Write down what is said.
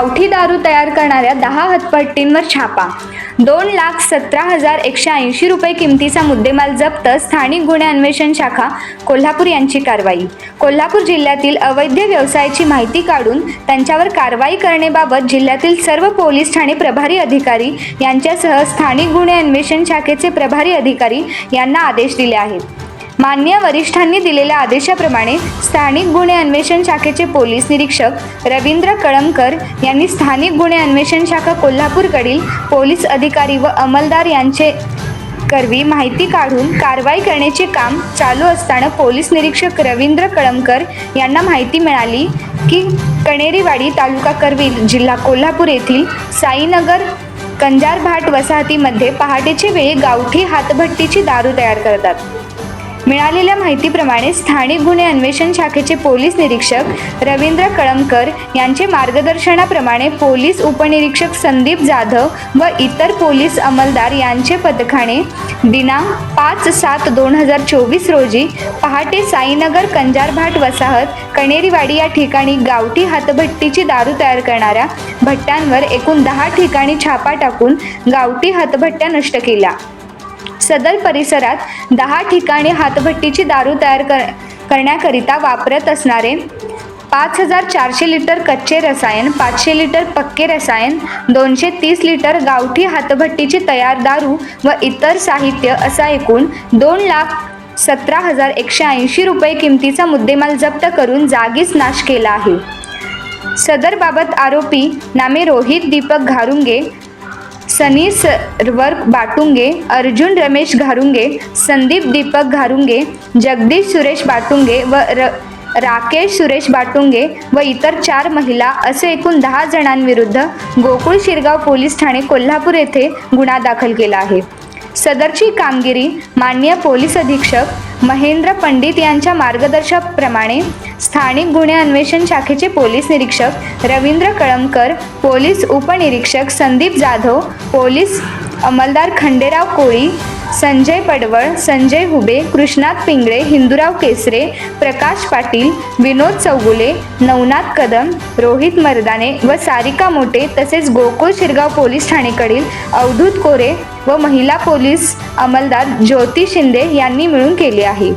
गावठी दारू तयार करणाऱ्या दहा हतपट्टींवर छापा. दोन लाख सतरा हजार एकशे ऐंशी रुपये किमतीचा मुद्देमाल जप्त स्थानिक गुन्हे अन्वेषण शाखा कोल्हापूर यांची कारवाई. कोल्हापूर जिल्ह्यातील अवैध व्यवसायाची माहिती काढून त्यांच्यावर कारवाई करण्याबाबत जिल्ह्यातील सर्व पोलीस ठाणे प्रभारी अधिकारी यांच्यासह स्थानिक गुन्हे अन्वेषण शाखेचे प्रभारी अधिकारी यांना आदेश दिले आहेत. मान्य वरिष्ठांनी दिलेल्या आदेशाप्रमाणे स्थानिक गुन्हे अन्वेषण शाखेचे पोलीस निरीक्षक रवींद्र कळमकर यांनी स्थानिक गुन्हे अन्वेषण शाखा कोल्हापूरकडील पोलीस अधिकारी व अंमलदार यांचे करवी माहिती काढून कारवाई करण्याचे काम चालू असताना पोलीस निरीक्षक रवींद्र कळमकर यांना माहिती मिळाली की कणेरीवाडी तालुका करवील जिल्हा कोल्हापूर येथील साईनगर कंजारभाट वसाहतीमध्ये पहाटेचे वेळी गावठी हातभट्टीची दारू तयार करतात. मिळालेल्या माहितीप्रमाणे स्थानिक गुन्हे अन्वेषण शाखेचे पोलीस निरीक्षक रवींद्र कळमकर यांचे मार्गदर्शनाप्रमाणे पोलीस उपनिरीक्षक संदीप जाधव व इतर पोलीस अंमलदार यांचे पथकाने दिनांक पाच सात दोन हजार चोवीस रोजी पहाटे साईनगर कंजारभाट वसाहत कणेरीवाडी या ठिकाणी गावठी हातभट्टीची दारू तयार करणाऱ्या भट्ट्यांवर एकूण दहा ठिकाणी छापा टाकून गावठी हातभट्ट्या नष्ट केल्या. सदर परिसरात दहा ठिकाणी हातभट्टीची दारू तयार कर करण्याकरिता वापरत असणारे पाच हजार चारशे लिटर कच्चे रसायन पाचशे लिटर पक्के रसायन दोनशे तीस लिटर गावठी हातभट्टीची तयार दारू व इतर साहित्य असा एकूण दोन लाख सतरा हजार एकशे ऐंशी रुपये किमतीचा मुद्देमाल जप्त करून जागीच नाश केला आहे. सदरबाबत आरोपी नामे रोहित दीपक घारुंगे सनी सरवर बाटुंगे अर्जुन रमेश घारुंगे संदीप दीपक घारुंगे जगदीश सुरेश बाटुंगे व र राकेश सुरेश बाटुंगे व इतर चार महिला असे एकूण दहा जणांविरुद्ध गोकुळ शिरगाव पोलीस ठाणे कोल्हापूर येथे गुन्हा दाखल केला आहे. सदरची कामगिरी माननीय पोलीस अधीक्षक महेंद्र पंडित यांच्या मार्गदर्शनाप्रमाणे स्थानिक गुन्हे अन्वेषण शाखेचे पोलीस निरीक्षक रवींद्र कळमकर पोलीस उपनिरीक्षक संदीप जाधव पोलीस अमलदार खंडेराव कोळी संजय पडवळ संजय हुबे कृष्णात पिंगळे हिंदूराव केसरे प्रकाश पाटील विनोद चौगुले नवनाथ कदम रोहित मर्दाने व सारिका मोटे तसेच गोकुळ शिरगाव पोलीस ठाणेकडील अवधूत कोरे व महिला पोलीस अंमलदार ज्योती शिंदे यांनी मिळून केले आहे.